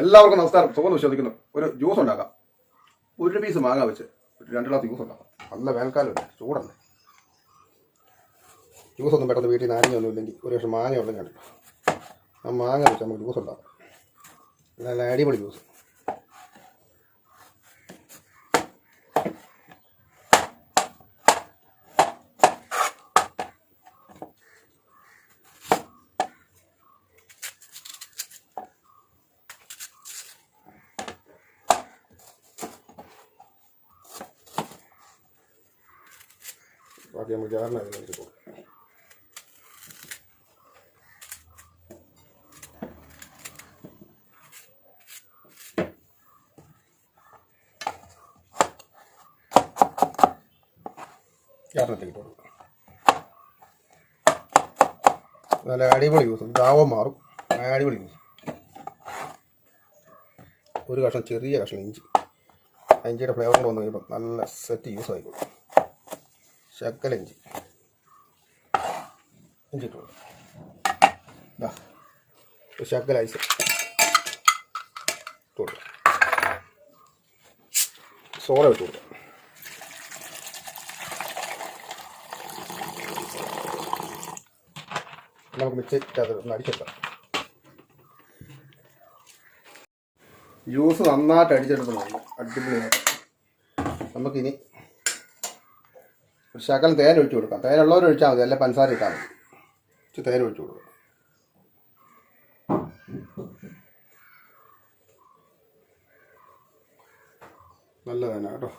എല്ലാവർക്കും നമസ്കാരം. സുഖം വിശ്വസിക്കുന്നു. ഒരു ജ്യൂസ് ഉണ്ടാക്കാം. ഒരു പീസ് മാങ്ങ വെച്ച് ഒരു രണ്ട് ഗ്ലാസ് ജ്യൂസ് ഉണ്ടാക്കാം. നല്ല വേനൽക്കാലമല്ലേ? ചൂടല്ലേ? ജ്യൂസ് ഒന്നും പെട്ടെന്ന് വീട്ടിൽ നാരങ്ങയൊന്നും ഇല്ലെങ്കിൽ ഒരു പക്ഷേ മാങ്ങ ഉണ്ടെങ്കിൽ ആ മാങ്ങ വെച്ച് നമുക്ക് ജ്യൂസ് ഉണ്ടാക്കാം. നല്ല അടിപൊളി ജ്യൂസ് ബാക്കി നമുക്ക് ജാറിനകത്ത് വെച്ച് കൊടുക്കാം കൊടുക്കാം നല്ല അടിപൊളി ജ്യൂസ് ദാവം മാറും. അടിപൊളി ജ്യൂസ് ഒരു കഷ്ണം ചെറിയ കഷ്ണം ഇഞ്ചി. ഇഞ്ചിയുടെ ഫ്ലേവർ കൂടെ വന്നു കഴിയുമ്പോൾ നല്ല സെറ്റ് യൂസ് ആയിക്കോളും. ശക്കല ഇഞ്ചി ഇഞ്ചി ഇട്ടു. ദാ ഒരു ശക്കല ഐസ്. ഇട്ടു കൊടുക്കാം സോഡ ഇട്ട് നമുക്ക് മിക്സിട്ട് ഒന്ന് അടിച്ചെടുക്കാം. ജ്യൂസ് നന്നായിട്ട് അടിച്ചെടുക്കണം. അടിപൊളിയായിട്ട്. നമുക്കിനി ഒരു ശകലം തേൻ ഒഴിച്ചു കൊടുക്കാം. തേനുള്ളവർ ഒഴിച്ചാൽ മതി അല്ലെ പഞ്ചസാര ഇട്ടാൽ മതി. ഇച്ചിരി തേൻ ഒഴിച്ചു കൊടുക്കാം. നല്ല തേന കേട്ടോ.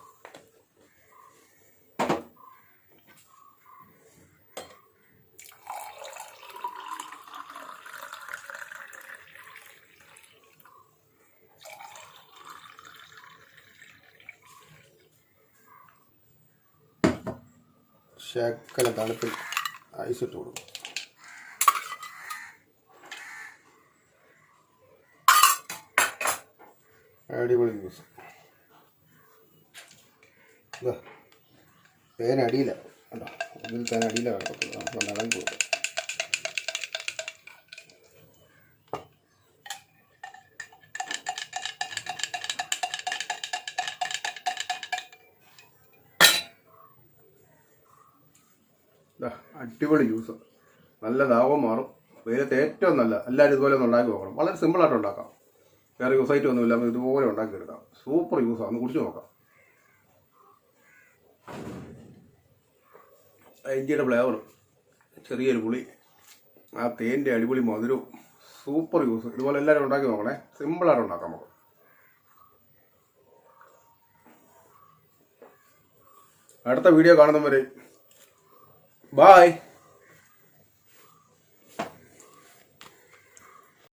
ശകലം തണുപ്പിൽ ഐസ് ഇട്ട് കൊടുക്കും. അടിപൊളി ജ്യൂസ്. പേനടിയില്ല കേട്ടോ ഇതിൽ തന്നെ അടിയില്ല കിടക്കുന്നത് നമുക്ക് നടക്കും അടിപൊളി ജ്യൂസ് നല്ല ദാഹം മാറും. വെയിലത്ത് ഏറ്റവും നല്ല എല്ലാവരും ഇതുപോലെ ഒന്ന് ഉണ്ടാക്കി നോക്കണം. വളരെ സിമ്പിളായിട്ട് ഉണ്ടാക്കാം. വേറെ യൂസൈറ്റ് ഒന്നുമില്ല നമുക്ക് ഇതുപോലെ ഉണ്ടാക്കിയെടുക്കാം സൂപ്പർ ജ്യൂസാണ് ഒന്ന് കുടിച്ച് നോക്കാം. ഇഞ്ചിയുടെ ഫ്ലേവർ ചെറിയൊരു പുളി. ആ തേന്റെ അടിപൊളി മധുരവും സൂപ്പർ ജ്യൂസ് ഇതുപോലെ എല്ലാവരും ഉണ്ടാക്കി നോക്കണേ. സിമ്പിളായിട്ട് ഉണ്ടാക്കാം നമുക്ക്. അടുത്ത വീഡിയോ കാണുന്നവരെ Bye.